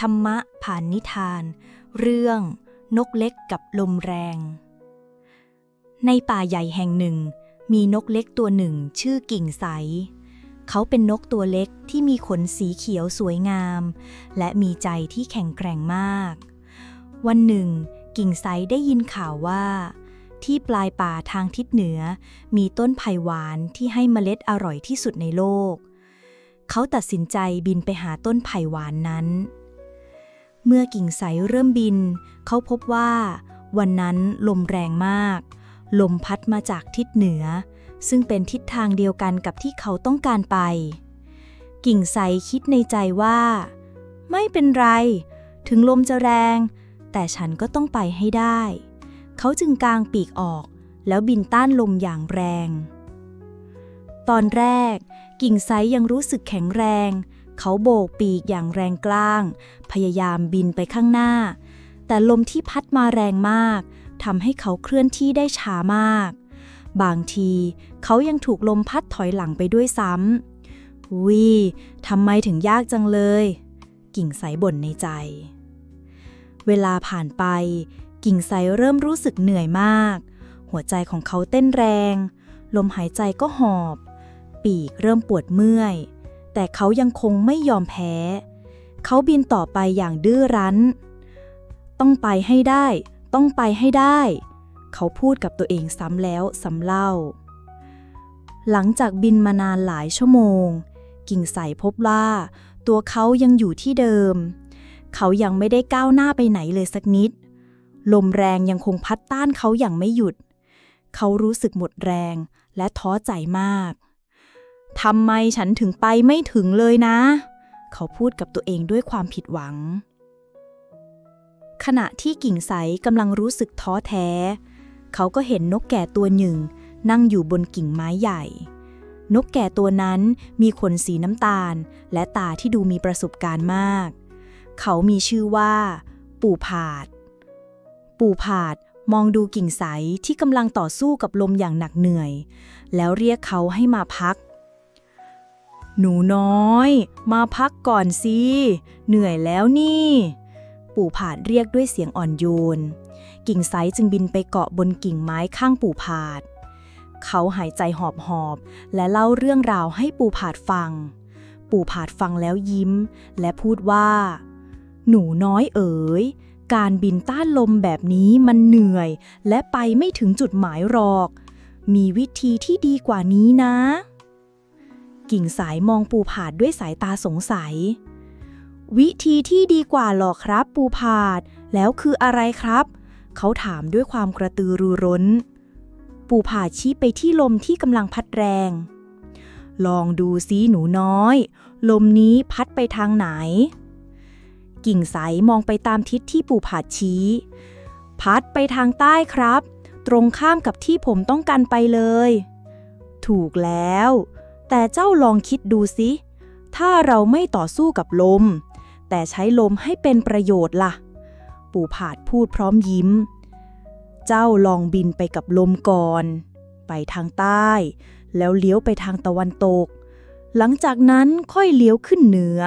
ธรรมะผ่านนิทาน เรื่องนกเล็กกับลมแรง ในป่าใหญ่แห่งหนึ่ง มีนกเล็กตัวหนึ่งชื่อกิ่งใส เขาเป็นนกตัวเล็กที่มีขนสีเขียวสวยงาม และมีใจที่แข็งแกร่งมาก วันหนึ่ง กิ่งใสได้ยินข่าวว่า ที่ปลายป่าทางทิศเหนือ มีต้นไผ่หวานที่ให้เมล็ดอร่อยที่สุดในโลก เขาตัดสินใจบินไปหาต้นไผ่หวานนั้น เมื่อกิ่งใสเริ่มบิน เขาพบว่า วันนั้นลมแรงมาก ลมพัดมาจากทิศเหนือ ซึ่งเป็นทิศทางเดียวกันกับที่เขาต้องการไป กิ่งใสคิดในใจว่า ไม่เป็นไร ถึงลมจะแรง แต่ฉันก็ต้องไปให้ได้ เขาจึงกางปีกออก แล้วบินต้านลมอย่างแรง ตอนแรก กิ่งไซยังรู้สึกแข็งแรง เขาโบกปีกอย่างแรงกล้าง พยายามบินไปข้างหน้า แต่ลมที่พัดมาแรงมากทำให้เขาเคลื่อนที่ได้ช้ามาก บางทีเขายังถูกลมพัดถอยหลังไปด้วยซ้ำวิทำไมถึงยากจังเลย กิ่งไซบ่นในใจ เวลาผ่านไป กิ่งไซเริ่มรู้สึกเหนื่อยมาก หัวใจของเขาเต้นแรง ลมหายใจก็หอบ ปีกเริ่มปวดเมื่อย แต่เขายังคงไม่ยอมแพ้ เขาบินต่อไปอย่างดื้อรั้น ต้องไปให้ได้ ต้องไปให้ได้ เขาพูดกับตัวเองซ้ำแล้วซ้ำเล่า หลังจากบินมานานหลายชั่วโมง กิ่งใสพบว่า ตัวเขายังอยู่ที่เดิม เขายังไม่ได้ก้าวหน้าไปไหนเลยสักนิด ลมแรงยังคงพัดต้านเขาอย่างไม่หยุด เขารู้สึกหมดแรงและท้อใจมาก ทำไมฉันถึงไปไม่ถึงเลยนะ เขาพูดกับตัวเองด้วยความผิดหวัง ขณะที่กิ่งใสกำลังรู้สึกท้อแท้ เขาก็เห็นนกแก่ตัวหนึ่ง นั่งอยู่บนกิ่งไม้ใหญ่ นกแก่ตัวนั้นมีขนสีน้ำตาล และตาที่ดูมีประสบการณ์มาก เขามีชื่อว่า ปู่ผาด ปู่ผาดมองดูกิ่งใสที่กำลังต่อสู้กับลมอย่างหนักเหนื่อย แล้วเรียกเขาให้มาพัก หนูน้อย มาพักก่อนสิ เหนื่อยแล้วนี่ ปู่ผาดเรียกด้วยเสียงอ่อนโยน กิ่งไซจึงบินไปเกาะบนกิ่งไม้ข้างปู่ผาด เขาหายใจหอบหอบและเล่าเรื่องราวให้ปู่ผาดฟัง ปู่ผาดฟังแล้วยิ้ม และพูดว่า หนูน้อยเอ๋ย การบินต้านลมแบบนี้มันเหนื่อย และไปไม่ถึงจุดหมายหรอก มีวิธีที่ดีกว่านี้นะ กิ่งสายมองปูผาดด้วยสายตาสงสัย วิธีที่ดีกว่าหรอครับปูผาด แล้วคืออะไรครับ เขาถามด้วยความกระตือรือร้น ปูผาดชี้ไปที่ลมที่กำลังพัดแรง ลองดูซิหนูน้อย ลมนี้พัดไปทางไหน กิ่งใสมองไปตามทิศที่ปูผาดชี้ พัดไปทางใต้ครับ ตรงข้ามกับที่ผมต้องการไปเลยถูกแล้ว แต่เจ้าลองคิดดูสิถ้าเราไม่ต่อสู้กับลม แต่ใช้ลมให้เป็นประโยชน์ล่ะ ปู่ผาดพูดพร้อมยิ้ม เจ้าลองบินไปกับลมก่อน ไปทางใต้ แล้วเลี้ยวไปทางตะวันตก หลังจากนั้นค่อยเลี้ยวขึ้นเหนือ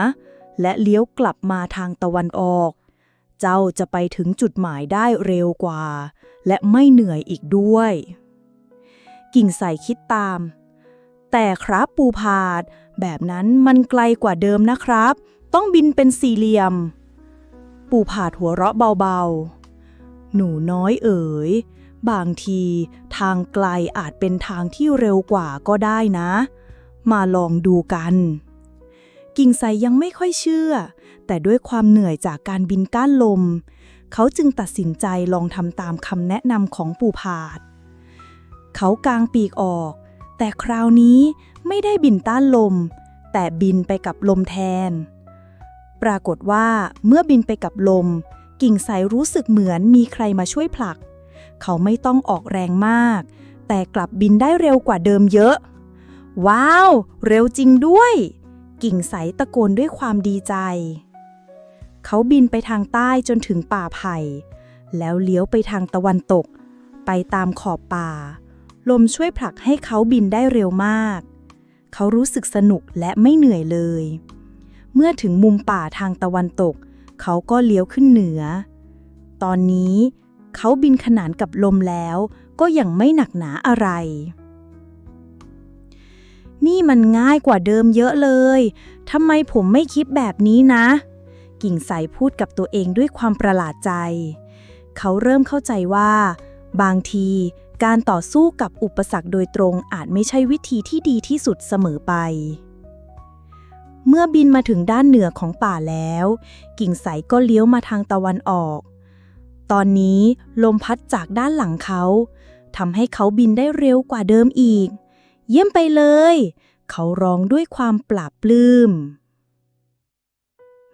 และเลี้ยวกลับมาทางตะวันออก เจ้าจะไปถึงจุดหมายได้เร็วกว่า และไม่เหนื่อยอีกด้วย กิ่งใส่คิดตาม แต่ครับปูผาด แบบนั้นมันไกลกว่าเดิมนะครับ ต้องบินเป็นสี่เหลี่ยม ปูผาดหัวเราะเบาๆ หนูน้อยเอ๋ย บางทีทางไกลอาจเป็นทางที่เร็วกว่าก็ได้นะ มาลองดูกัน กิ่งใสยังไม่ค่อยเชื่อ แต่ด้วยความเหนื่อยจากการบินก้านลม เขาจึงตัดสินใจลองทำตามคำแนะนำของปูผาด เขากางปีกออก แต่คราวนี้ไม่ได้บินต้านลม แต่บินไปกับลมแทน ปรากฏว่าเมื่อบินไปกับลม กิ่งใสรู้สึกเหมือนมีใครมาช่วยผลัก เขาไม่ต้องออกแรงมาก แต่กลับบินได้เร็วกว่าเดิมเยอะ ว้าว เร็วจริงด้วย กิ่งใสตะโกนด้วยความดีใจ เขาบินไปทางใต้จนถึงป่าไผ่ แล้วเลี้ยวไปทางตะวันตก ไปตามขอบป่า ลมช่วยผลักให้เขาบินได้เร็วมาก เขารู้สึกสนุกและไม่เหนื่อยเลย เมื่อถึงมุมป่าทางตะวันตก เขาก็เลี้ยวขึ้นเหนือ ตอนนี้เขาบินขนานกับลมแล้วก็ยังไม่หนักหนาอะไร นี่มันง่ายกว่าเดิมเยอะเลย ทำไมผมไม่คิดแบบนี้นะ กิ่งใสพูดกับตัวเองด้วยความประหลาดใจ เขาเริ่มเข้าใจว่า บางที การต่อสู้กับอุปสรรคโดยตรงอาจไม่ใช่วิธีที่ดีที่สุดเสมอไป เมื่อบินมาถึงด้านเหนือของป่าแล้ว กิ่งใสก็เลี้ยวมาทางตะวันออก ตอนนี้ลมพัดจากด้านหลังเขาทำให้เขาบินได้เร็วกว่าเดิมอีก เยี่ยมไปเลย เขาร้องด้วยความปราบปลื้ม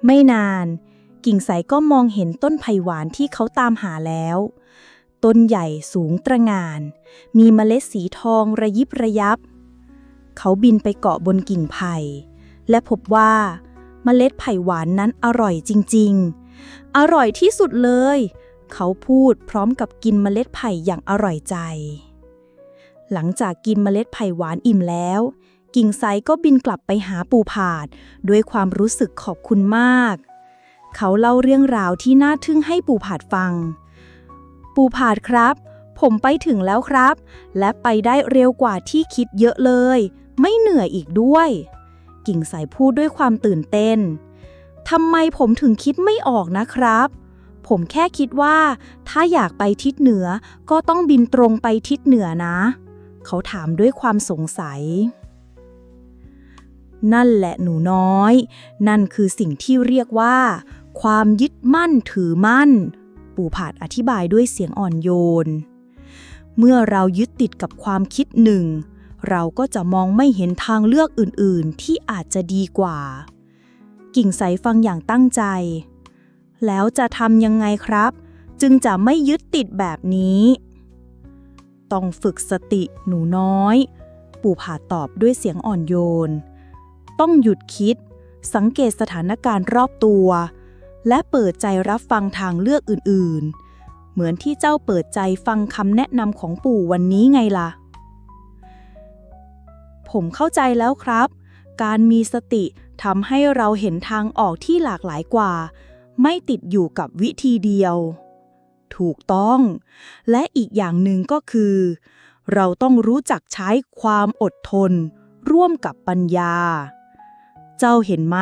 ไม่นาน กิ่งใสก็มองเห็นต้นไผ่หวานที่เขาตามหาแล้ว ต้นใหญ่สูงตระงาน มีเมล็ดสีทองระยิบระยับ เขาบินไปเกาะบนกิ่งไผ่ และพบว่าเมล็ดไผ่หวานนั้นอร่อยจริง ๆ อร่อยที่สุดเลย เขาพูดพร้อมกับกินเมล็ดไผ่อย่างอร่อยใจ หลังจากกินเมล็ดไผ่หวานอิ่มแล้ว กิ่งไซก็บินกลับไปหาปูผาด ด้วยความรู้สึกขอบคุณมาก เขาเล่าเรื่องราวที่น่าทึ่งให้ปูผาดฟัง ปูผาดครับ ผมไปถึงแล้วครับ และไปได้เร็วกว่าที่คิดเยอะเลย ไม่เหนื่อยอีกด้วย กิ่งใสพูดด้วยความตื่นเต้นทำไมผมถึงคิดไม่ออกนะครับ ผมแค่คิดว่าถ้าอยากไปทิศเหนือก็ต้องบินตรงไปทิศเหนือนะ เขาถามด้วยความสงสัย นั่นแหละหนูน้อย นั่นคือสิ่งที่เรียกว่า ความยึดมั่นถือมั่น ปู่ผาดอธิบายด้วยเสียงอ่อนโยน เมื่อเรายึดติดกับความคิดหนึ่ง เราก็จะมองไม่เห็นทางเลือกอื่นๆ ที่อาจจะดีกว่า กิ่งใสฟังอย่างตั้งใจ แล้วจะทำยังไงครับ จึงจะไม่ยึดติดแบบนี้ ต้องฝึกสติหนูน้อย ปู่ผาตอบด้วยเสียงอ่อนโยน ต้องหยุดคิด สังเกตสถานการณ์รอบตัว และเปิดใจรับฟังทางเลือกอื่นๆ เหมือนที่เจ้าเปิดใจฟังคำแนะนำของปู่วันนี้ไงล่ะ ผมเข้าใจแล้วครับ การมีสติทำให้เราเห็นทางออกที่หลากหลายกว่า ไม่ติดอยู่กับวิธีเดียว ถูกต้อง และอีกอย่างหนึ่งก็คือ เราต้องรู้จักใช้ความอดทน ร่วมกับปัญญา เจ้าเห็นไหม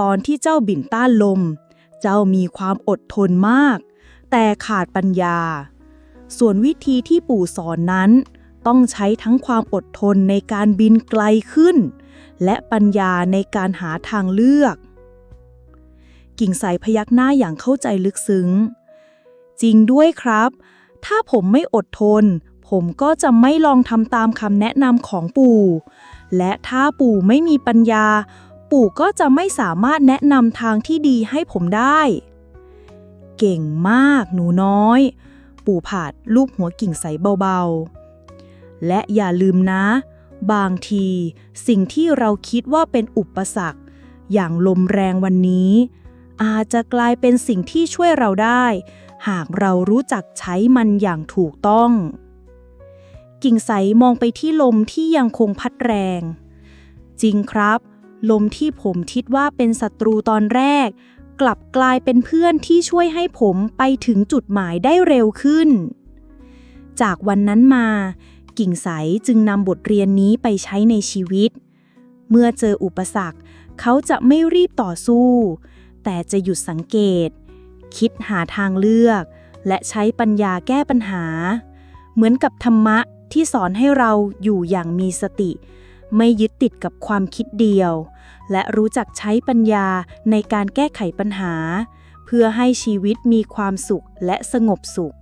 ตอนที่เจ้าบินต้านลม เจ้ามีความอดทนมาก แต่ขาดปัญญา ส่วนวิธีที่ปู่สอนนั้น ต้องใช้ทั้งความอดทนในการบินไกลขึ้น และปัญญาในการหาทางเลือก กิ่งใสพยักหน้าอย่างเข้าใจลึกซึ้ง จริงด้วยครับ ถ้าผมไม่อดทน ผมก็จะไม่ลองทำตามคำแนะนำของปู่ และถ้าปู่ไม่มีปัญญา ปู่ก็จะไม่สามารถแนะนำทางที่ดีให้ผมได้ เก่งมากหนูน้อย ปู่ผาดลูบหัวกิ่งใสเบาๆ และอย่าลืมนะ บางทีสิ่งที่เราคิดว่าเป็นอุปสรรค อย่างลมแรงวันนี้ อาจจะกลายเป็นสิ่งที่ช่วยเราได้ หากเรารู้จักใช้มันอย่างถูกต้อง กิ่งใสมองไปที่ลมที่ยังคงพัดแรงจริงครับ ลมที่ผมคิดว่าเป็นศัตรูตอนแรก กลับกลายเป็นเพื่อนที่ช่วยให้ผมไปถึงจุดหมายได้เร็วขึ้น จากวันนั้นมา กิ่งใสจึงนำบทเรียนนี้ไปใช้ในชีวิต เมื่อเจออุปสรรค เขาจะไม่รีบต่อสู้ แต่จะหยุดสังเกต คิดหาทางเลือก และใช้ปัญญาแก้ปัญหา เหมือนกับธรรมะที่สอนให้เราอยู่อย่างมีสติ ไม่ยึดติดกับความคิดเดียว และรู้จักใช้ปัญญาในการแก้ไขปัญหา เพื่อให้ชีวิตมีความสุขและสงบสุข